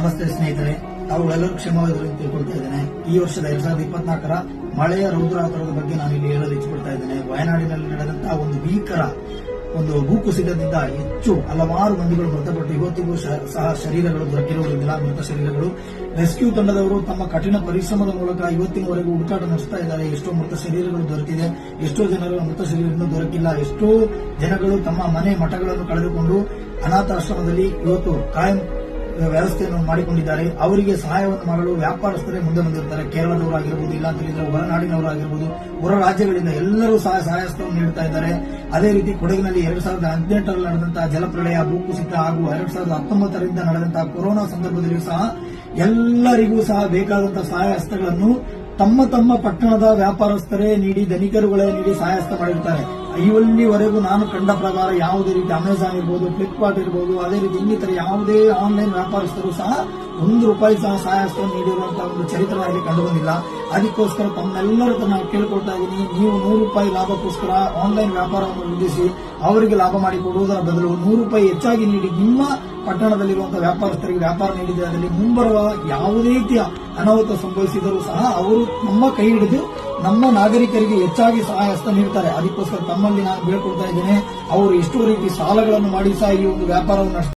ನಮಸ್ತೆ ಸ್ನೇಹಿತರೆ, ತಾವು ಎಲ್ಲರೂ ಅಂತ ತಿಳ್ಕೊಳ್ತಾ ಇದ್ದೇನೆ. ಈ ವರ್ಷದ ಎರಡ್ ಸಾವಿರದ ಇಪ್ಪತ್ನಾಲ್ಕರ ಮಳೆಯ ರೌದ್ರಾವತಾರದ ಬಗ್ಗೆ ನಾನು ಇಲ್ಲಿ ಹೇಳಲು ಇಚ್ಛಪಡ್ತಾ ಇದ್ದೇನೆ. ವಯನಾಡಿನಲ್ಲಿ ನಡೆದಂತಹ ಒಂದು ಭೀಕರ, ಒಂದು ಭೂಕುಸಿತದಿಂದ ಹೆಚ್ಚು ಹಲವಾರು ಮಂದಿಗಳು ಮೃತಪಟ್ಟು ಇವತ್ತಿಗೂ ಸಹ ಶರೀರಗಳು ದೊರಕಿರುವುದಿಲ್ಲ ಮೃತ ಶರೀರಗಳು. ರೆಸ್ಕ್ಯೂ ತಂಡದವರು ತಮ್ಮ ಕಠಿಣ ಪರಿಶ್ರಮದ ಮೂಲಕ ಇವತ್ತಿನವರೆಗೂ ಹುಡುಕಾಟ ನಡೆಸ್ತಾ ಇದ್ದಾರೆ. ಎಷ್ಟೋ ಮೃತ ಶರೀರಗಳು ದೊರೆತಿದೆ ಎಷ್ಟೋ ಜನರ ಮೃತ ಶರೀರಗಳನ್ನು ದೊರಕಿಲ್ಲ. ಎಷ್ಟೋ ಜನಗಳು ತಮ್ಮ ಮನೆ ಮಠಗಳನ್ನು ಕಳೆದುಕೊಂಡು ಅನಾಥಾಶ್ರಮದಲ್ಲಿ ಇವತ್ತು ಕಾಯಂ ವ್ಯವಸ್ಥೆಯನ್ನು ಮಾಡಿಕೊಂಡಿದ್ದಾರೆ. ಅವರಿಗೆ ಸಹಾಯವನ್ನು ಮಾಡಲು ವ್ಯಾಪಾರಸ್ಥರೇ ಮುಂದೆ ಬಂದಿರ್ತಾರೆ. ಕೇರಳದವರಾಗಿರ್ಬೋದು ಇಲ್ಲ ಅಂತ ಹೇಳಿದ್ರೆ ಹೊರನಾಡಿನವರಾಗಿರ್ಬೋದು, ಹೊರ ರಾಜ್ಯಗಳಿಂದ ಎಲ್ಲರೂ ಸಹ ಸಹಾಯಸ್ಥವನ್ನು ನೀಡುತ್ತಾ ಇದ್ದಾರೆ. ಅದೇ ರೀತಿ ಕೊಡಗಿನಲ್ಲಿ ಎರಡ್ ಸಾವಿರದ ಹದಿನೆಂಟರಲ್ಲಿ ನಡೆದಂತಹ ಜಲಪ್ರಳಯ, ಭೂಕುಸಿತ ಹಾಗೂ ಎರಡ್ ಸಾವಿರದ ಹತ್ತೊಂಬತ್ತರಿಂದ ನಡೆದಂತಹ ಕೊರೋನಾ ಸಂದರ್ಭದಲ್ಲಿಯೂ ಸಹ ಎಲ್ಲರಿಗೂ ಸಹ ಬೇಕಾದಂತಹ ಸಹಾಯ ಹಸ್ತಗಳನ್ನು ತಮ್ಮ ತಮ್ಮ ಪಟ್ಟಣದ ವ್ಯಾಪಾರಸ್ಥರೇ ನೀಡಿ, ಧನಿಕರುಗಳೇ ನೀಡಿ ಸಹಾಯಸ್ಥ ಹಸ್ತ ಇಲ್ಲಿವರೆಗೂ ನಾನು ಕಂಡ ಪ್ರಕಾರ ಯಾವುದೇ ರೀತಿ ಅಮೆಝಾನ್ ಇರ್ಬೋದು ಫ್ಲಿಪ್ಕಾರ್ಟ್ ಇರ್ಬೋದು, ಅದೇ ರೀತಿ ಇನ್ನಿತರ ಯಾವುದೇ ಆನ್ಲೈನ್ ವ್ಯಾಪಾರಸ್ಥರು ಸಹ ಒಂದು ರೂಪಾಯಿ ಸಹ ಸಹಾಯ ನೀಡಿರುವಂತಹ ಒಂದು ಚರಿತ್ರವಾಗಿ ಕಂಡು ಬಂದಿಲ್ಲ ಅದಕ್ಕೋಸ್ಕರ ತಮ್ಮೆಲ್ಲರೂ ನಾನು ಕೇಳ್ಕೊಳ್ತಾ ಇದ್ದೀನಿ, ನೀವು ನೂರು ರೂಪಾಯಿ ಲಾಭಕ್ಕೋಸ್ಕರ ಆನ್ಲೈನ್ ವ್ಯಾಪಾರವನ್ನು ವೃದ್ಧಿಸಿ, ಅವರಿಗೆ ಲಾಭ ಮಾಡಿ ಕೊಡುವುದರ ಬದಲು ನೂರು ರೂಪಾಯಿ ಹೆಚ್ಚಾಗಿ ನೀಡಿ ನಿಮ್ಮ ಪಟ್ಟಣದಲ್ಲಿರುವಂತಹ ವ್ಯಾಪಾರಸ್ಥರಿಗೆ ವ್ಯಾಪಾರ ನೀಡಿದರೆ ಅದರಲ್ಲಿ ಮುಂಬರುವ ಯಾವುದೇ ರೀತಿಯ ಅನಾಹುತ ಸಂಭವಿಸಿದರೂ ಸಹ ಅವರು ನಮ್ಮ ಕೈ ಹಿಡಿದು ನಮ್ಮ ನಾಗರಿಕರಿಗೆ ಹೆಚ್ಚಾಗಿ ಸಹಾಯ ಹಸ್ತ ನೀಡ್ತಾರೆ. ಅದಕ್ಕೋಸ್ಕರ ತಮ್ಮಲ್ಲಿ ನಾನು ಬೇಡ್ಕೊಳ್ತಾ ಇದ್ದೇನೆ ಅವರು ಎಷ್ಟೋ ರೀತಿ ಸಾಲಗಳನ್ನು ಮಾಡಿ ಸಹ ಈ ಒಂದು ವ್ಯಾಪಾರವನ್ನು